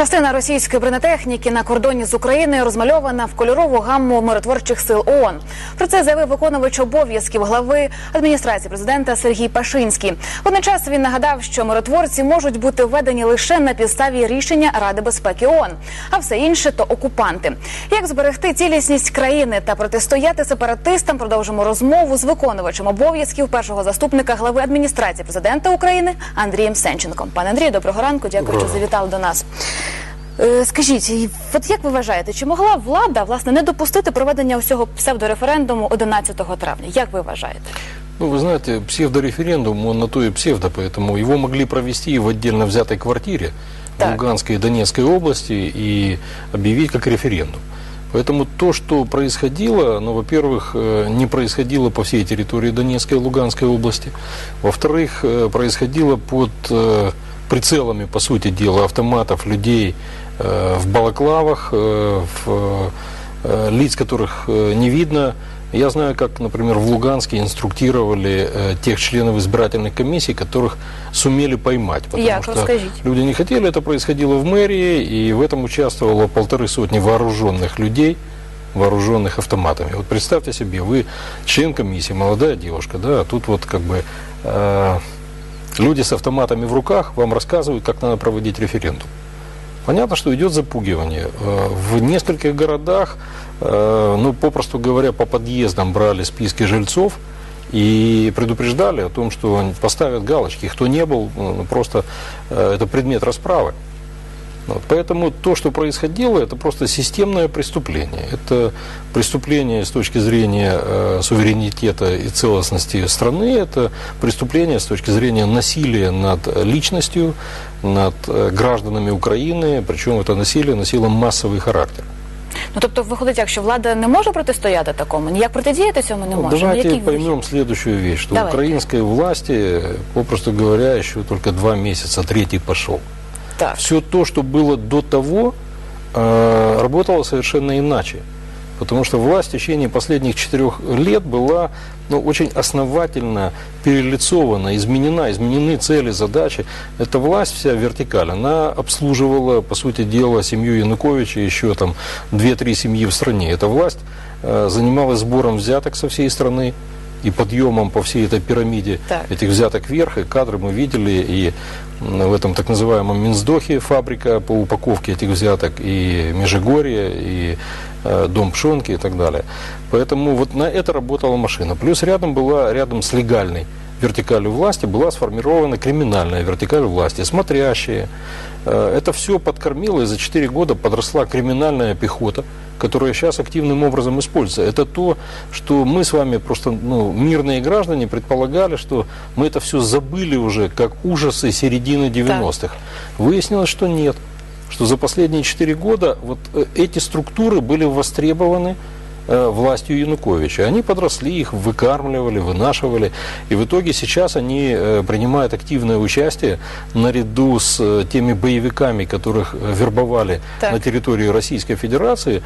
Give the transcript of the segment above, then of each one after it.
Частина російської бронетехніки на кордоні з Україною розмальована в кольорову гамму миротворчих сил ООН. Про це заявив виконувач обов'язків глави адміністрації президента Сергій Пашинський. Водночас він нагадав, що миротворці можуть бути введені лише на підставі рішення Ради безпеки ООН, а все інше то окупанти. Як зберегти цілісність країни та протистояти сепаратистам? Продовжимо розмову з виконувачем обов'язків першого заступника глави адміністрації президента України Андрієм Сенченком. Пане Андрію, доброго ранку. Дякую, що завітали до нас. Е, Скажіть, і от як ви вважаєте, чи могла влада власне не допустити проведення усього псевдореферендуму 11 травня? Як ви вважаєте? Ну, вы знаете, псевдореферендум, он на то и псевдо, поэтому его могли провести в отдельно взятой квартире Так. в Луганской и Донецкой области и объявить как референдум. Поэтому то, что происходило, ну, во-первых, э, не происходило по всей территории Донецкой и Луганской области. Во-вторых, э, происходило под э, прицелами, по сути дела, автоматов, людей э, в балаклавах, э, в э, лиц, которых э, не видно. Я знаю, как, например, в Луганске инструктировали э, тех членов избирательных комиссий, которых сумели поймать. Потому Як? что Расскажите. люди не хотели, это происходило в мэрии, и в этом участвовало полторы сотни вооруженных людей, вооруженных автоматами. Вот представьте себе, вы член комиссии, молодая девушка, да, а тут вот как бы э, люди с автоматами в руках вам рассказывают, как надо проводить референдум. Понятно, что идет запугивание. Э, В нескольких городах, э, ну, попросту говоря, по подъездам брали списки жильцов и предупреждали о том, что поставят галочки. Кто не был, ну, просто э, это предмет расправы. Вот, Поэтому то, что происходило, это просто системное преступление. Это преступление с точки зрения э, суверенитета и целостности страны, это преступление с точки зрения насилия над личностью, над э, гражданами Украины, причем это насилие носило массовый характер. Ну тобто, виходить, як, що влада не може протистояти такому, ніяк протидіяти цьому не Ну, може. Давайте Який вихід? поймем следующую вещь, что Давайте. украинской власти, попросту говоря, еще только два месяца, третий пошел. Так. Все то, что было до того, э, работало совершенно иначе. Потому что власть в течение последних четырех лет была ну, очень основательно перелицована, изменена, изменены цели, задачи. Эта власть вся вертикаль, она обслуживала, по сути дела, семью Януковича, еще там 2-3 семьи в стране. Эта власть э, занималась сбором взяток со всей страны и подъемом по всей этой пирамиде Так. этих взяток вверх, и кадры мы видели, и в этом так называемом Минсдохе фабрика по упаковке этих взяток, и Межигорье, и э, Дом Пшонки и так далее. Поэтому вот на это работала машина. Плюс рядом была, рядом с легальной вертикалью власти была сформирована криминальная вертикаль власти, смотрящие. Э, Это все подкормило, и за 4 года подросла криминальная пехота, которая сейчас активным образом используется. Это то, что мы с вами просто, ну, мирные граждане предполагали, что мы это все забыли уже, как ужасы середины 90-х. Выяснилось, что нет. Что за последние 4 года вот э, эти структуры были востребованы властью Януковича. Они подросли, их выкармливали, вынашивали. И в итоге сейчас они э, принимают активное участие наряду с э, теми боевиками, которых э, вербовали Так. на территории Российской Федерации.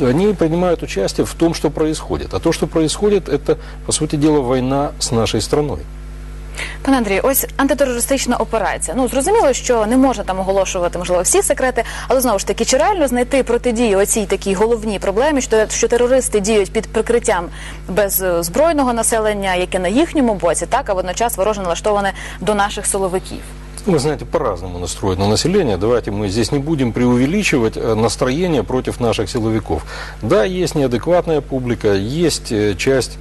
Они принимают участие в том, что происходит. А то, что происходит, это, по сути дела, война с нашей страной. Пане Андрію, ось антитерористична операція. Ну зрозуміло, що не можна там оголошувати можливо всі секрети, але знову ж таки, чи реально знайти протидію оцій такій головній проблемі, що, що терористи діють під прикриттям беззбройного населення, яке на їхньому боці, так а водночас вороже налаштоване до наших силовиків. Вы знаете, по-разному настроено население. Давайте мы здесь не будем преувеличивать э, настроение против наших силовиков. Да, есть неадекватная публика, есть э, часть м,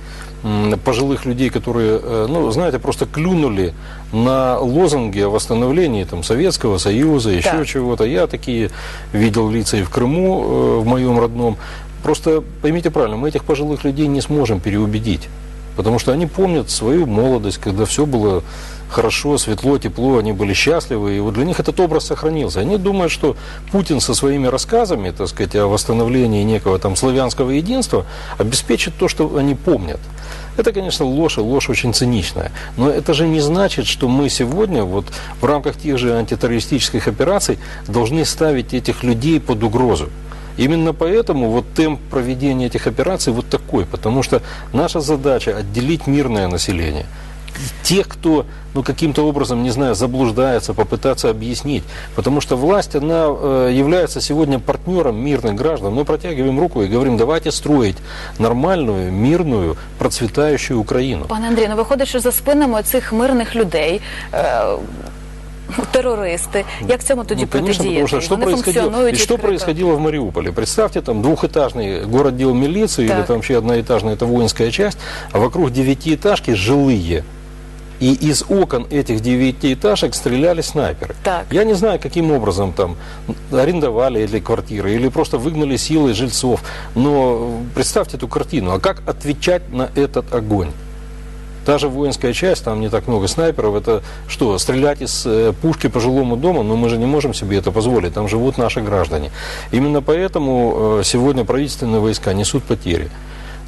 пожилых людей, которые, э, ну, знаете, просто клюнули на лозунги о восстановлении там, Советского Союза, еще Так. чего-то. Я такие видел лица и в Крыму, э, в моем родном. Просто поймите правильно, мы этих пожилых людей не сможем переубедить. Потому что они помнят свою молодость, когда все было хорошо, светло, тепло, они были счастливы, и вот для них этот образ сохранился. Они думают, что Путин со своими рассказами, так сказать, о восстановлении некого там славянского единства обеспечит то, что они помнят. Это, конечно, ложь, и ложь очень циничная. Но это же не значит, что мы сегодня вот в рамках тех же антитеррористических операций должны ставить этих людей под угрозу. Именно поэтому вот темп проведения этих операций вот такой, потому что наша задача отделить мирное население, тех, кто ну, каким-то образом, не знаю, заблуждается, попытаться объяснить. Потому что власть, она э, является сегодня партнером мирных граждан. Мы протягиваем руку и говорим, давайте строить нормальную, мирную, процветающую Украину. Пане Андрій, ну виходить, що за спинами цих мирних людей. Е- Терористи, як цьому тоді Ну, конечно, протидіяти? потому что что Вони происходило, функціонують и что відкрито. происходило в Мариуполе? Представьте, там двухэтажный город-дел милиции, или Так. там вообще одноэтажная, это воинская часть, а вокруг девятиэтажки жилые. и из окон этих девятиэтажек стреляли снайперы. Так. Я не знаю, каким образом там арендовали эти квартиры или просто выгнали силой жильцов. Но представьте эту картину. А как отвечать на этот огонь? Та же воинская часть, там не так много снайперов, это что, стрелять из э, пушки по жилому дому, но мы же не можем себе это позволить, там живут наши граждане. Именно поэтому э, сегодня правительственные войска несут потери.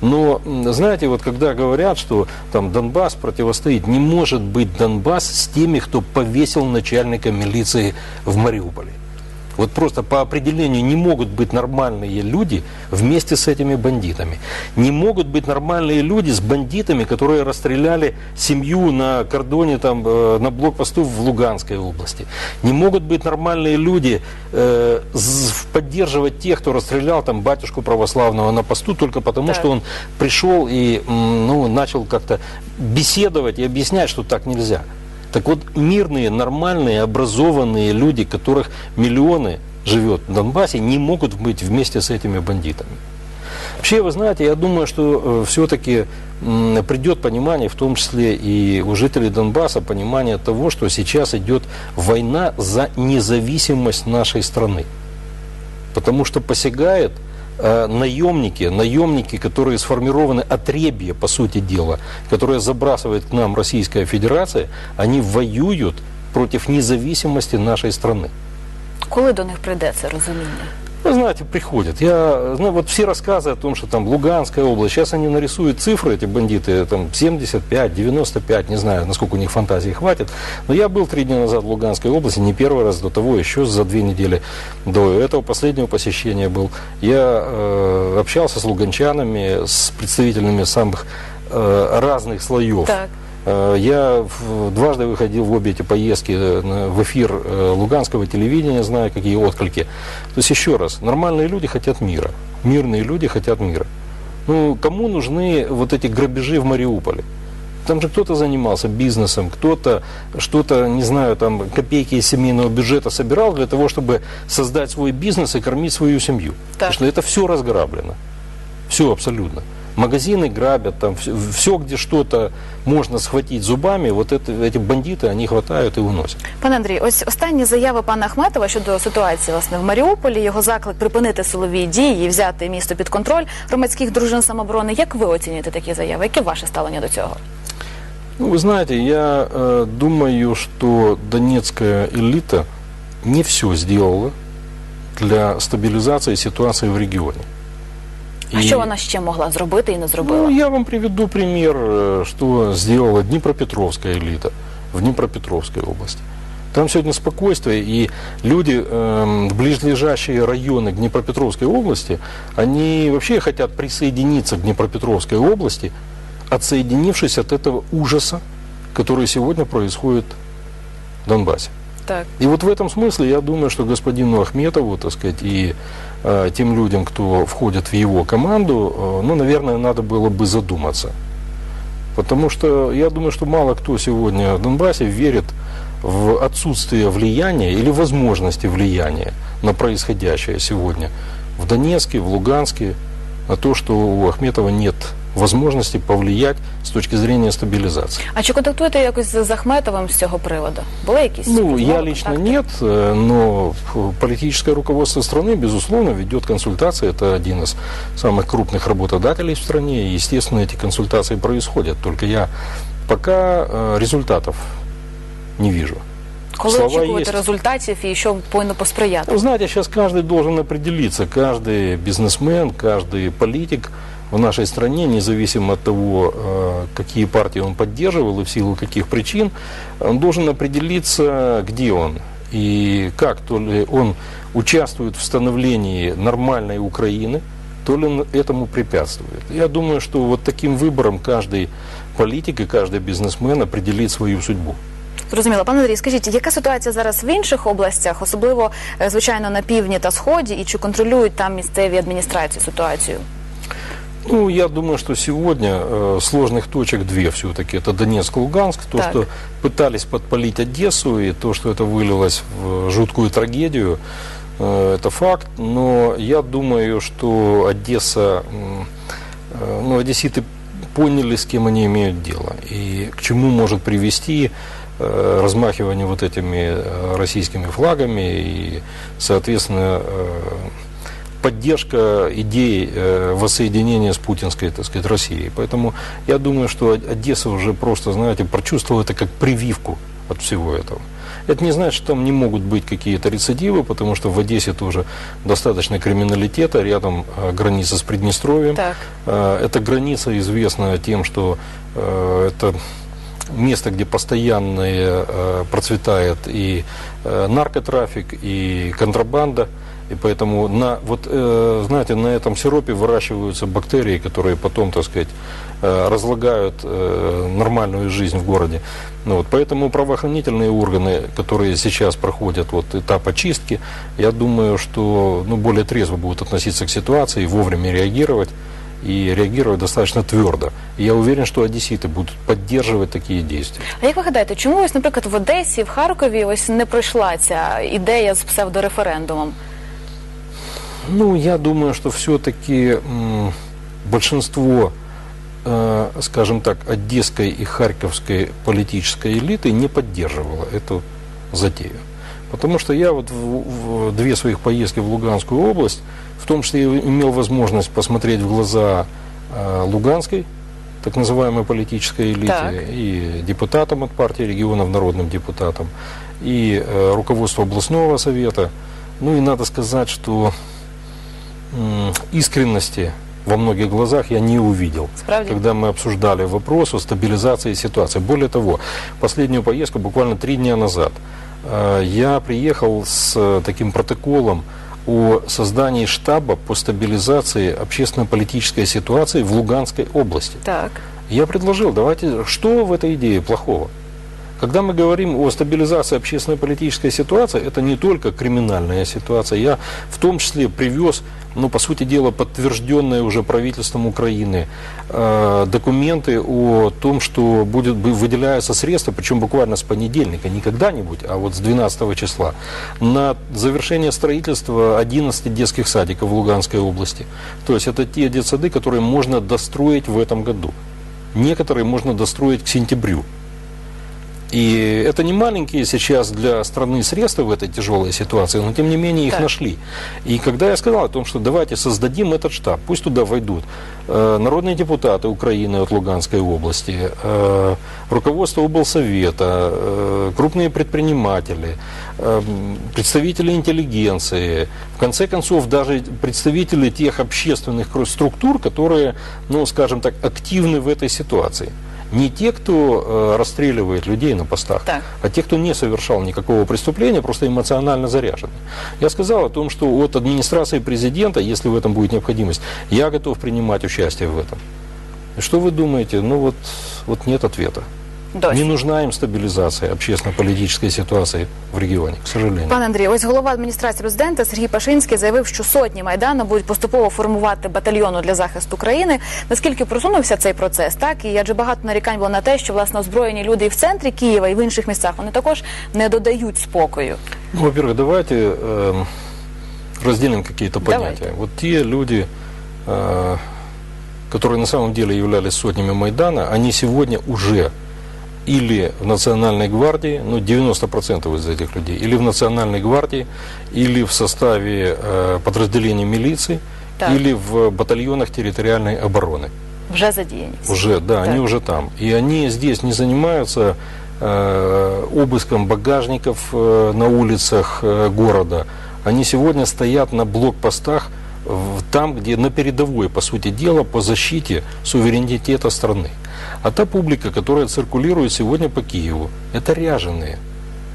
Но, знаете, вот когда говорят, что там Донбасс противостоит, не может быть Донбасс с теми, кто повесил начальника милиции в Мариуполе. Вот просто по определению не могут быть нормальные люди вместе с этими бандитами. Не могут быть нормальные люди с бандитами, которые расстреляли семью на кордоне, там, э, на блокпосту в Луганской области. Не могут быть нормальные люди э, поддерживать тех, кто расстрелял там батюшку православного на посту только потому, Так. что он пришел и ну, начал как-то беседовать и объяснять, что так нельзя. Так вот, мирные, нормальные, образованные люди, которых миллионы живет в Донбассе, не могут быть вместе с этими бандитами. Вообще, вы знаете, я думаю, что все-таки придет понимание, в том числе и у жителей Донбасса, понимание того, что сейчас идет война за независимость нашей страны. Потому что посягает э, наемники, наемники, которые сформированы отребье, по сути дела, которые забрасывает к нам Российская Федерация, они воюют против независимости нашей страны. Коли до них прийде це? Вы знаете, приходят. Я знаю, вот все рассказы о том, что там Луганская область, сейчас они нарисуют цифры, эти бандиты, там 75, 95, не знаю, насколько у них фантазии хватит. Но я был три дня назад в Луганской области, не первый раз до того, еще за две недели до этого последнего посещения был. Я э, общался с луганчанами, с представителями самых э, разных слоев. Так. Э, Я дважды выходил в обе эти поездки э, в эфир э, луганского телевидения, знаю, какие отклики. То есть, еще раз, нормальные люди хотят мира. Мирные люди хотят мира. Ну, кому нужны вот эти грабежи в Мариуполе? Там же кто-то занимался бизнесом, кто-то что-то, не знаю, там копейки из семейного бюджета собирал для того, чтобы создать свой бизнес и кормить свою семью. Потому что это все разграблено. Все абсолютно. Магазины грабят, там все, где что-то можно схватить зубами, вот это, эти бандиты, они хватают и уносят. Пане Андрій, ось останні заяви пана Ахметова щодо ситуації власне в Маріуполі, його заклик припинити силові дії і взяти місто під контроль громадських дружин самооборони. Як ви оцінюєте такі заяви? Яке ваше ставлення до цього? Ну, вы знаете, я э, думаю, что донецкая элита не все сделала для стабилизации ситуации в регионе. А И- що вона ще могла зробити і не зробила? Ну, я вам приведу пример, э, что сделала Днепропетровская элита в Днепропетровской области. Там сегодня спокойствие, и люди, эм, ближайшие районы Днепропетровской области, они вообще хотят присоединиться к Днепропетровской области, отсоединившись от этого ужаса, который сегодня происходит в Донбассе. Так. И вот в этом смысле я думаю, что господину Ахметову, так сказать, и э, тем людям, кто входит в его команду, э, ну, наверное, надо было бы задуматься. Потому что я думаю, что мало кто сегодня в Донбассе верит в отсутствие влияния или возможности влияния на происходящее сегодня в Донецке, в Луганске, на то, что у Ахметова нет возможности повлиять с точки зрения стабилизации. А чи контактуєте якось з Ахметовим з цього приводу? Були якісь Ну, розмови, я лично контакти? нет, э, но ф- политическое руководство страны, безусловно, ведет консультации. Это один из самых крупных работодателей в стране. И, естественно, эти консультации происходят. Только я пока э, результатов не вижу. Коли слова очікувати є. результатів і що повинно посприяти? Вы знаете, сейчас каждый должен определиться, каждый бизнесмен, каждый политик в нашей стране, независимо от того, э, какие партии он поддерживал и в силу каких причин, он должен определиться, где он и как. То ли он участвует в становлении нормальной Украины, то ли н- этому препятствует. Я думаю, что вот таким выбором каждый политик и каждый бизнесмен определит свою судьбу. Зрозуміло. Пане Андрій, скажіть, яка ситуація зараз в інших областях, особливо, е, звичайно, на півдні та сході, і чи контролюють там місцеві адміністрації ситуацію? Ну, я думаю, что сегодня э, сложных точек две все-таки. Это Донецк, Луганск. То, Так. что пытались подпалить Одессу, и то, что это вылилось в жуткую трагедию, э, это факт. Но я думаю, что Одесса, э, ну, одесситы поняли, с кем они имеют дело. И к чему может привести э, размахивание вот этими э, российскими флагами и, соответственно, э, поддержка идей э, воссоединения с путинской, так сказать, Россией. Поэтому я думаю, что Одесса уже просто, знаете, прочувствовала это как прививку от всего этого. Это не значит, что там не могут быть какие-то рецидивы, потому что в Одессе тоже достаточно криминалитета, рядом э, граница с Приднестровьем. Так. Э, Эта граница известна тем, что это место, где постоянно процветает и наркотрафик, и контрабанда. И поэтому на, вот, э, знаете, на этом сиропе выращиваются бактерии, которые потом, так сказать, э, разлагают э, нормальную жизнь в городе. Ну, вот, поэтому правоохранительные органы, которые сейчас проходят вот, этап очистки, я думаю, что ну, более трезво будут относиться к ситуации, вовремя реагировать и реагировать достаточно твердо. И я уверен, что одесситы будут поддерживать такие действия. А як ви гадаєте, чому ось, наприклад, в Одесі, в Харкові ось не пройшла ця ідея з псевдореферендумом? Ну, я думаю, что все-таки большинство, э, скажем так, одесской и харьковской политической элиты не поддерживало эту затею. Потому что я вот в, в две своих поездки в Луганскую область, в том числе имел возможность посмотреть в глаза э, Луганской, так называемой политической элите, Так. и депутатам от партии регионов, народным депутатам, и э, руководству областного совета. Ну и надо сказать, что искренности во многих глазах я не увидел. Справді? Когда мы обсуждали вопрос о стабилизации ситуации. Более того, последнюю поездку буквально три дня назад э, я приехал с э, таким протоколом о создании штаба по стабилизации общественно-политической ситуации в Луганской области. Так. Я предложил, давайте, что в этой идее плохого? Когда мы говорим о стабилизации общественно-политической ситуации, это не только криминальная ситуация. Я в том числе привез, ну, по сути дела, подтвержденные уже правительством Украины э, документы о том, что будет, выделяются средства, причем буквально с понедельника, не когда-нибудь, а вот с 12 числа, на завершение строительства 11 детских садиков в Луганской области. То есть это те детсады, которые можно достроить в этом году. Некоторые можно достроить к сентябрю. И это не маленькие сейчас для страны средства в этой тяжелой ситуации, но тем не менее их Так. нашли. И когда я сказал о том, что давайте создадим этот штаб, пусть туда войдут э, народные депутаты Украины от Луганской области, э, руководство облсовета, э, крупные предприниматели, э, представители интеллигенции, в конце концов даже представители тех общественных структур, которые, ну, скажем так, активны в этой ситуации. Не те, кто э, расстреливает людей на постах, Так. а те, кто не совершал никакого преступления, просто эмоционально заряжены. Я сказал о том, что от администрации президента, если в этом будет необходимость, я готов принимать участие в этом. Что вы думаете? Ну вот, вот нет ответа. Досі. Не нужна им стабилизация общественно-политической ситуации в регионе, к сожалению. Пане Андрію, ось голова адміністрації президента Сергій Пашинський заявив, що сотні майдану будуть поступово формувати батальйону для захисту країни. Наскільки просунувся цей процес, так і адже багато нарікань було на те, що власне озброєні люди і в центрі Києва, і в інших містах вони також не додають спокою. Ну, во-первых, давайте эм, разделим какие-то Давайте. понятия. Вот те люди, э, которые на самом деле являлись сотнями Майдана, они сегодня уже или в Национальной гвардии, ну 90% из этих людей, или в Национальной гвардии, или в составе э, подразделений милиции, Так. или в батальонах территориальной обороны. Вже задіяні. всі. Уже, да, Так. они уже там. И они здесь не занимаются э, обыском багажников э, на улицах э, города. Они сегодня стоят на блокпостах в- там, где на передовой, по сути дела, по защите суверенитета страны. А та публика, которая циркулирует сегодня по Киеву, это ряженые,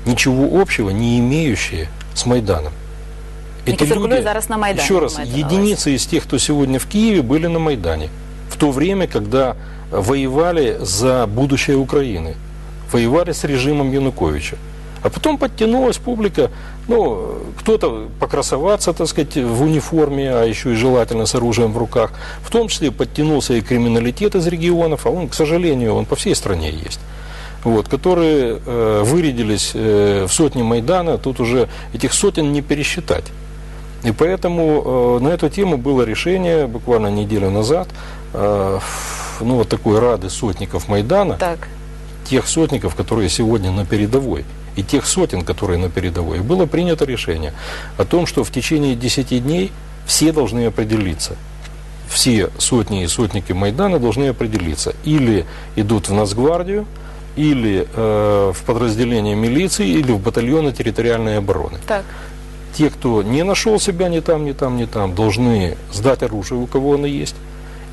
ничего общего не имеющие с Майданом. які циркулюють зараз на Майдані. Еще раз, ви маєте на увазі. единицы из тех, кто сегодня в Киеве, были на Майдане. В то время, когда воевали за будущее Украины. Воевали с режимом Януковича. А потом подтянулась публика, ну, кто-то покрасоваться, так сказать, в униформе, а еще и желательно с оружием в руках. В том числе подтянулся и криминалитет из регионов, а он, к сожалению, он по всей стране есть. Вот, которые э, вырядились э, в сотни Майдана, тут уже этих сотен не пересчитать. И поэтому э, на эту тему было решение буквально неделю назад, э, ну, вот такой рады сотников Майдана, Так. тех сотников, которые сегодня на передовой, и тех сотен, которые на передовой, было принято решение о том, что в течение 10 дней все должны определиться. Все сотни и сотники Майдана должны определиться. Или идут в Нацгвардию, или э, в подразделение милиции, или в батальоны территориальной обороны. Так. Те, кто не нашел себя ни там, ни там, ни там, должны сдать оружие, у кого оно есть.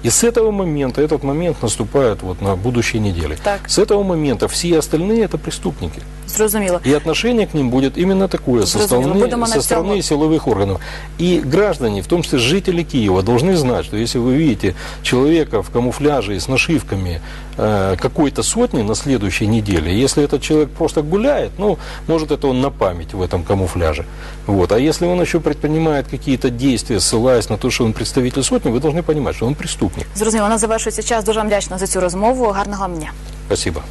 И с этого момента, этот момент наступает вот на будущей неделе. Так. С этого момента все остальные это преступники. Зрозуміло. И отношение к ним будет именно такое со Зрозуміло. стороны, Будемо на со стороны цьому. силовых органов. И граждане, в том числе жители Киева, должны знать, что если вы видите человека в камуфляже и с нашивками э, какой-то сотни на следующей неделе, если этот человек просто гуляет, ну, может это он на память в этом камуфляже. Вот. А если он еще предпринимает какие-то действия, ссылаясь на то, что он представитель сотни, вы должны понимать, что он преступник. Зрозуміло, у нас завершується час. Дуже вам вдячна за цю розмову. Гарного вам дня. Спасибо.